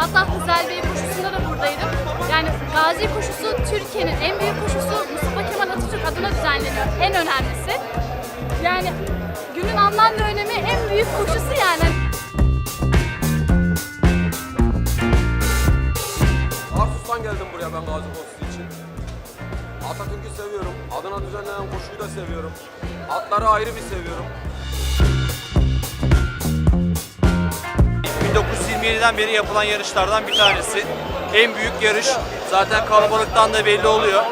Hatta Hızel Bey koşusunda da buradaydım. Yani Gazi koşusu Türkiye'nin en büyük koşusu Mustafa Kemal Atatürk adına düzenleniyor. En önemlisi. Yani günün anlam ve önemi en büyük koşusu yani. Arsus'tan geldim buraya ben Gazi koşusu için. Atatürk'ü seviyorum. Adına düzenlenen koşuyu da seviyorum. Atları ayrı bir seviyorum. 1927'den beri yapılan yarışlardan bir tanesi. En büyük yarış. Zaten kalabalıktan da belli oluyor.